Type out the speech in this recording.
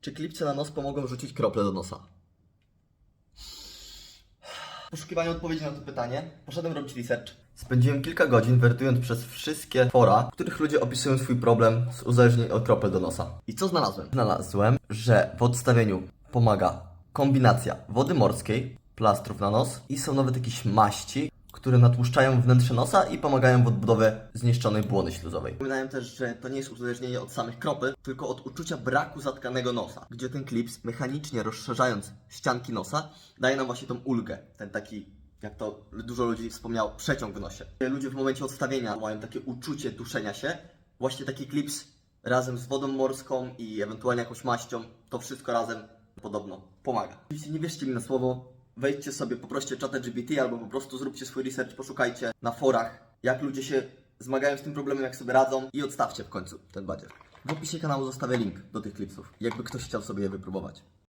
Czy klipsy na nos pomogą rzucić krople do nosa? W poszukiwaniu odpowiedzi na to pytanie poszedłem robić research. Spędziłem kilka godzin wertując przez wszystkie fora, w których ludzie opisują swój problem z uzależnieniem od kropel do nosa. I co znalazłem? Znalazłem, że w odstawieniu pomaga kombinacja wody morskiej, plastrów na nos i są nawet jakieś maści, które natłuszczają wnętrze nosa i pomagają w odbudowie zniszczonej błony śluzowej. Wspominałem też, że to nie jest uzależnienie od samych kropel, tylko od uczucia braku zatkanego nosa, gdzie ten klips mechanicznie rozszerzając ścianki nosa daje nam właśnie tą ulgę, ten taki jak to dużo ludzi wspomniało, przeciąg w nosie. Ludzie w momencie odstawienia mają takie uczucie duszenia się, właśnie taki klips razem z wodą morską i ewentualnie jakąś maścią, to wszystko razem podobno pomaga. Oczywiście nie wierzcie mi na słowo, wejdźcie sobie, poproście czata GPT albo po prostu zróbcie swój research, poszukajcie na forach, jak ludzie się zmagają z tym problemem, jak sobie radzą i odstawcie w końcu ten badzier. W opisie kanału zostawię link do tych klipsów, jakby ktoś chciał sobie je wypróbować.